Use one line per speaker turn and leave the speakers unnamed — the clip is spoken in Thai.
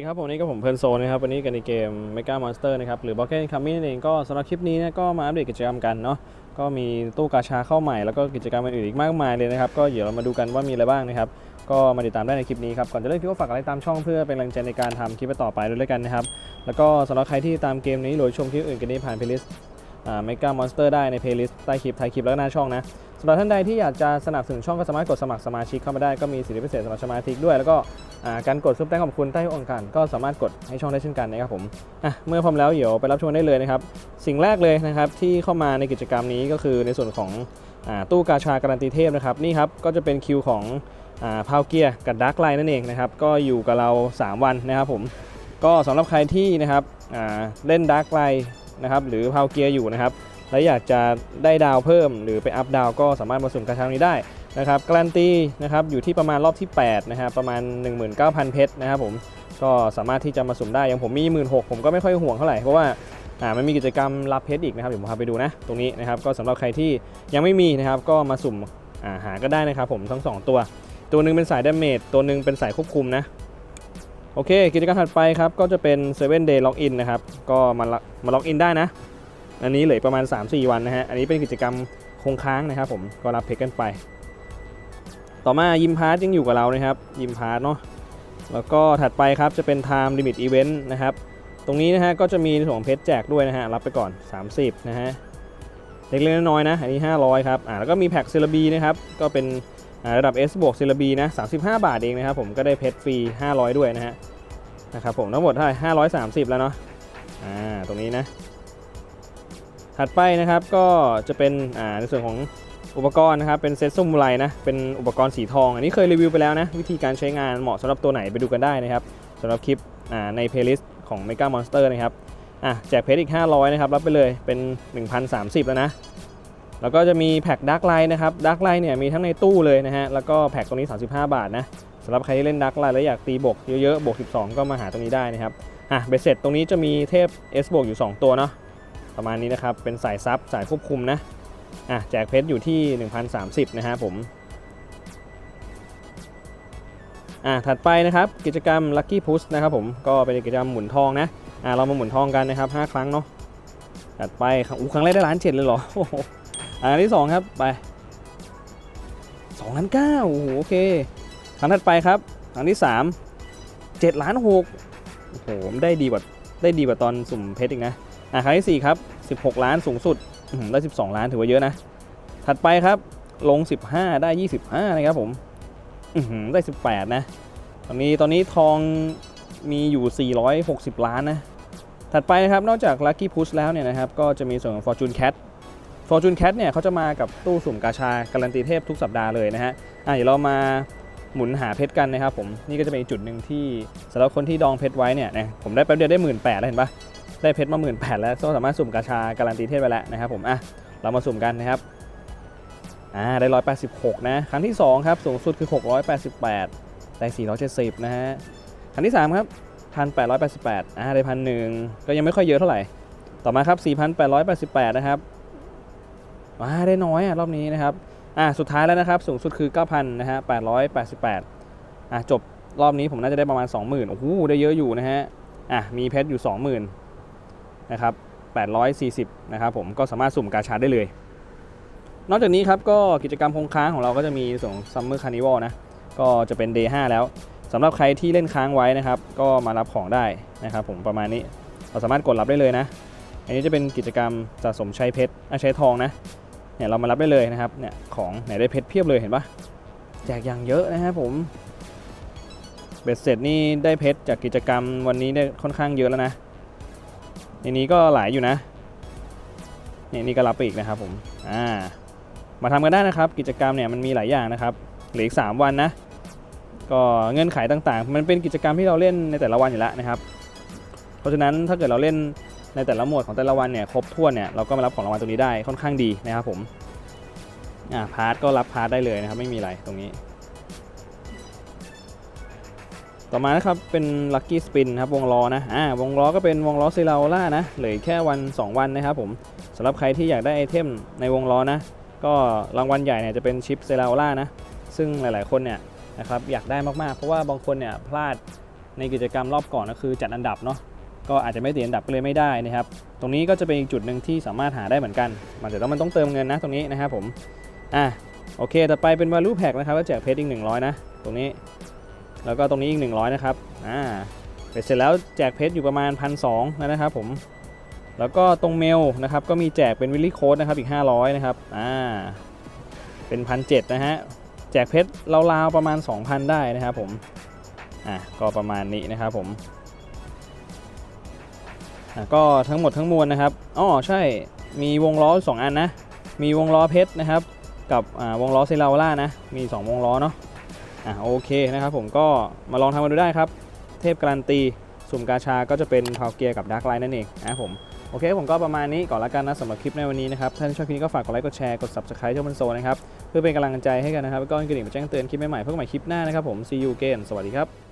วัสดีครับผมนี่ก็ผมเพลินโซนนะครับ วันนี้กันในเกม Mega Monster นะครับ หรือ b o c k e t Coming นั่นเองก็สำหรับคลิปนี้นะก็มาอัปเดตกิจกรรมกันเนาะก็มีตู้กาชาเข้าใหม่แล้วก็กิจกรรมอื่นอีกมากมายเลยนะครับ ก็เดี๋ยวเรามาดูกันว่ามีอะไรบ้างนะครับ ก็มาติดตามได้ในคลิปนี้ครับ ก่อนจะเริ่มพี่ก็ฝากอะไรตามช่องเพื่อเป็นแรงใจในการทำคลิปต่อไปด้วยกันนะครับแล้วก็สำหรับใครที่ตามเกมนี้หรือชมคลิปอื่นกันนี้ผ่านเพลย์ลิสต์ อ่า Mega Monster ได้ในเพลย์ลิสต์ใต้คลิปท้ายคลิปแล้วก็หน้าช่องนะสำหรับท่านใดที่อยากจะสนับสนุนช่องก็สามารถกดสมัครสมาชิกเข้ามาได้ก็มีสิทธิพิเศษสำหรับสมาชิกด้วย แล้วก็การกดซุปแตงขอบคุณใต้องค์การก็สามารถกดให้ช่องได้เช่นกันนะครับผมเมื่อพร้อมแล้วเดี๋ยวไปรับชมได้เลยนะครับสิ่งแรกเลยนะครับที่เข้ามาในกิจกรรมนี้ก็คือในส่วนของอตู้กาชาการันตีเทพนะครับนี่ครับก็จะเป็นคิวของพาวเกียกับดักไลน์นั่นเองนะครับก็อยู่กับเรา 3 วันนะครับผมก็สำหรับใครที่นะครับเล่นดักไลน์ นะครับหรือพาวเกียร์อยู่นะครับและอยากจะได้ดาวเพิ่ม หรือไปอัพดาวก็สามารถมาสุ่มกระชังนี้ได้นะครับการันตีนะครับอยู่ที่ประมาณรอบที่8นะครับประมาณ 19,000 เพชรนะครับผมก็สามารถที่จะมาสุ่มได้อย่างผมมี 16,000ผมก็ไม่ค่อยห่วงเท่าไหร่เพราะว่าอ่ามันมีกิจกรรมรับเพชรอีกนะครับเดี๋ยวผมพาไปดูนะตรงนี้นะครับก็สำหรับใครที่ยังไม่มีนะครับก็มาสุ่มอ่าหาก็ได้นะครับผมทั้ง 2 ตัว ตัวหนึ่งเป็นสายดาเมจตัวหนึ่งเป็นสายควบคุมนะ โอเค กิจกรรมถัดไปครับ ก็จะเป็น 7 day login นะครับ ก็มาละมาล็อกอินได้นะ อันนี้เหลือประมาณ 3-4 วันนะฮะ อันนี้เป็นกิจกรรมคงค้างนะครับผม ก็รับเพชรกันไป ต่อมายิมพาร์ทยังอยู่กับเรานะครับ ยิมพาร์ทเนาะ แล้วก็ถัดไปครับจะเป็น time limit event นะครับ ตรงนี้นะฮะก็จะมีส่วนของเพชรแจกด้วยนะฮะ รับไปก่อน 30 นะฮะ เล็กๆน้อยๆนะ อันนี้ 500 ครับ อ่าแล้วก็มีแพ็กเซเลบีนะครับ ก็เป็น ระดับ S บวกซเลบีนะ35 บาทเองนะครับผมก็ได้เพชรฟรี 500 ด้วยนะฮะนะครับผมทั้งหมดเท่าไหร่530 แล้วเนาะอ่าตรงนี้นะ ถัดไปนะครับก็จะเป็นอ่าในส่วนของอุปกรณ์นะครับเป็นเซตซุ่มไรนะเป็นอุปกรณ์สีทอง อันนี้เคยรีวิวไปแล้วนะ วิธีการใช้งานเหมาะสำหรับตัวไหนไปดูกันได้นะครับสำหรับคลิปอ่าในเพลย์ลิสต์ของ Mega Monster นะครับอะแจกเพชรอีก 500 นะครับรับไปเลยเป็น 1,030 แล้วนะ แล้วก็จะมีแพ็กดักไลน์นะครับดักไลน์เนี่ยมีทั้งในตู้เลยนะฮะแล้วก็แพ็กตรงนี้ 35 บาทนะสำหรับใครที่เล่นดักไลน์แล้วอยากตีบวกเยอะๆบวก 12 ก็มาหาตรงนี้ได้นะครับอะเบสเสร็จตรงนี้จะมีเทพ S บวกอยู่ 2 ตัวเนาะประมาณนี้นะครับเป็นสายซับสายควบคุมนะอะแจกเพชรอยู่ที่ 1,030 นะฮะผมอะถัดไปนะครับกิจกรรม Lucky Push นะครับผมก็เป็นกิจกรรมหมุนทองนะอะเรามาหมุนทองกันนะครับ 5 ครั้งเนาะถัดไปครั้งอู้ครั้งแรกได้ล้านเจ็ดเลยเหรอ อันที่2ครับไป2ล้านเก้าโอ้โหโอเคครั้งถัดไปครับครั้งที่3 7ล้านหกโอ้โหได้ดีกว่าได้ดีกว่าตอนสุ่มเพชรอีกนะอะครั้งที่4ครับ16ล้านสูงสุดอื้อหือได้12ล้านถือว่าเยอะนะ ถัดไปครับลง 15 ได้ 25 นะครับผมได้ 18 นะ ตอนนี้ตอนนี้ทองมีอยู่ 460 ล้านนะ ถัดไปนะครับ นอกจาก Lucky Push แล้วเนี่ยนะครับ ก็จะมีส่วนของ Fortune Cat Fortune Cat เนี่ยเขาจะมากับตู้สุ่มกาชาการันตีเทพทุกสัปดาห์เลยนะฮะอะเดี๋ยวเรามาหมุนหาเพชรกันนะครับผมนี่ก็จะเป็นจุดหนึ่งที่สำหรับคนที่ดองเพชรไว้เนี่ยนะผมได้แป๊บเดียวได้หมื่นแปดแล้วเห็นปะได้เพชรมาหมื่นแปดแล้วก็สามารถสุ่มกาชาการันตีเทพไปแล้วนะครับผมอะเรามาสุ่มกันนะครับอ่าได้ 186 นะ ครั้งที่ 2 ครับ สูงสุดคือ 688 ได้ 470 นะฮะ ครั้งที่ 3 ครับ 1,888 อ่า ได้พันหนึ่งก็ยังไม่ค่อยเยอะเท่าไหร่ ต่อมาครับ 4,888 นะครับ ว้าได้น้อยอะรอบนี้นะครับอ่าสุดท้ายแล้วนะครับ สูงสุดคือ 9,000นะฮะ888อะจบรอบนี้ผมน่าจะได้ประมาณ 20,000โอ้โหได้เยอะอยู่นะฮะอะมีเพชรอยู่ 20,000นะครับ840นะครับผมก็สามารถสุ่มกาชาได้เลย นอกจากนี้ครับก็กิจกรรมคงค้างของเราก็จะมีส่วนซัมเมอร์คาร์นิวัลนะก็จะเป็น Day 5แล้วสำหรับใครที่เล่นค้างไว้นะครับ ก็มารับของได้นะครับผมประมาณนี้เราสามารถกดรับได้เลยนะ อันนี้จะเป็นกิจกรรมสะสมใช้เพชรใช้ทองนะ เนี่ยเรามารับได้เลยนะครับเนี่ยของไหนได้เพชรเพียบเลยเห็นปะแจกอย่างเยอะนะครับผมเบ็ดเสร็จนี่ได้เพชรจากกิจกรรมวันนี้ได้ค่อนข้างเยอะแล้วนะในนี้ก็หลายอยู่นะเนี่ยนี่ก็รับไปอีกนะครับผมอ่ามาทำกันได้นะครับ กิจกรรมเนี่ยมันมีหลายอย่างนะครับเหลืออีก3วันนะก็เงื่อนไขต่างๆ มันเป็นกิจกรรมที่เราเล่นในแต่ละวันอยู่แล้วนะครับ เพราะฉะนั้นถ้าเกิดเราเล่น ในแต่ละหมวดของแต่ละวันเนี่ยครบถ้วนเนี่ยเราก็มารับของรางวัลตรงนี้ได้ค่อนข้างดีนะครับผมอ่าพาร์ทก็รับพาร์ทได้เลยนะครับไม่มีอะไรตรงนี้ ต่อมานะครับเป็น Lucky Spin ครับวงล้อนะอ่าวงล้อก็เป็นวงล้อซิลาล่านะเหลือแค่วัน 2 วันนะครับผมสำหรับใครที่อยากได้ไอเทมในวงล้อนะก็รางวัลใหญ่เนี่ยจะเป็นชิปเซลาล่านะซึ่งหลายๆคนเนี่ยนะครับอยากได้มากๆ เพราะว่าบางคนเนี่ยพลาดในกิจกรรมรอบก่อนก็คือจัดอันดับเนาะ ก็อาจจะไม่ติดอันดับก็เลยไม่ได้นะครับ ตรงนี้ก็จะเป็นอีกจุดหนึ่งที่สามารถหาได้เหมือนกัน มันแต่ต้องมันต้องเติมเงินนะตรงนี้นะครับผมอะโอเค ต่อไปเป็น value pack นะครับก็แจกเพชรอีก 100 นะ ตรงนี้ แล้วก็ตรงนี้อีก 100 นะครับอ่าเสร็จแล้วแจกเพชรอยู่ประมาณ 1,200นะครับผมแล้วก็ตรงเมลนะครับก็มีแจกเป็นวิลลี่โค้ดนะครับอีก 500 นะครับอ่าเป็น1,700นะฮะแจกเพชรราวๆประมาณ 2,000 ได้นะครับผมอะก็ประมาณนี้นะครับผม ก็ทั้งหมดทั้งมวลนะครับอ๋อใช่มีวงล้อสองอันนะ มีวงล้อเพชรนะครับ กับวงล้อเซลาล่านะ มี 2 วงล้อเนาะอะโอเคนะครับผมก็มาลองทำมาดูได้ครับ เทพการันตี สุ่มกาชาก็จะเป็นพาวเกียร์กับดาร์กไลน์นั่นเองนะผมโอเคผมก็ประมาณนี้ก่อนละกันนะสำหรับคลิปในวันนี้นะครับถ้าชอบคลิปนี้ก็ฝากกดไลค์กดแชร์กด subscribe ช่องมันโซนะครับเพื่อเป็นกำลังใจให้กันนะครับแล้วก็กระดิ่งมาแจ้งเตือนคลิปใหม่ๆเพื่อใหม่คลิปหน้านะครับผม see you again สวัสดีครับ